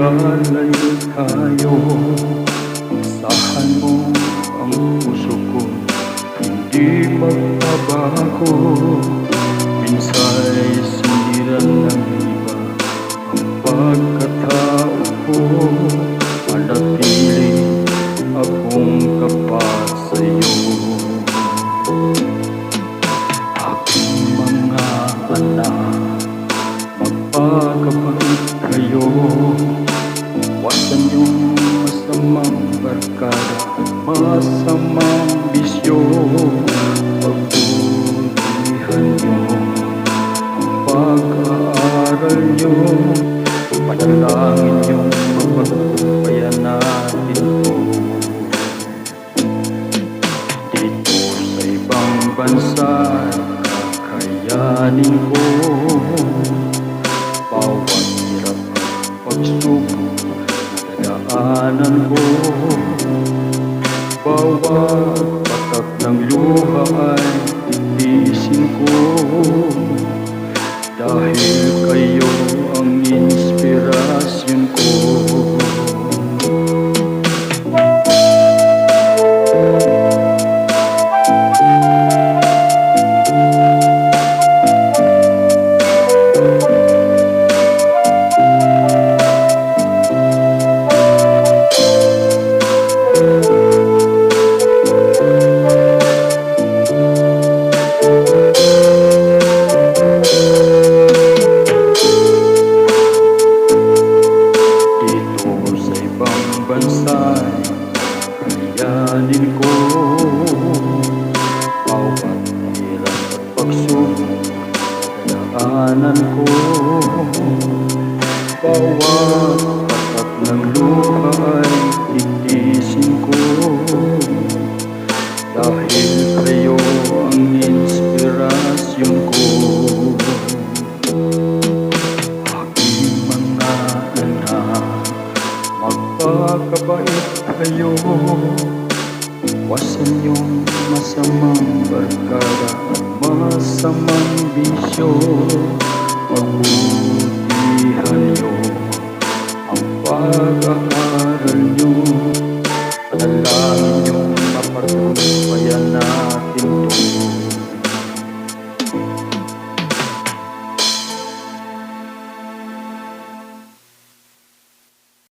Magkalayo tayo Saksakan mo ang puso Hindi magbabago. Minsa'y sinira ng iba Ang pagkatao ko. Magpakabait kayo Wasan yung masamang barkada masamang bisyo Pagbutihan nyo Ang pag-aaral nyo Panalangin nyo Mapagpayan natin to Dito sa ibang bansa Kakayanin ko pagsubok Dadaanan ko Bawat patak ng luha ay Kayanin ko Bawat hirap at pagsubok Kadaanan ko. Bawat patak ng lupa ay titisin ko. Dahil kayo ang inspirasyon ko. Aking mga anak Magpakabait kayo Wasan yung masamang barkada masamang bisyo. Pagmutihan nyo Ang pag-aaral nyo. Panalangin nyo Apartong bayanan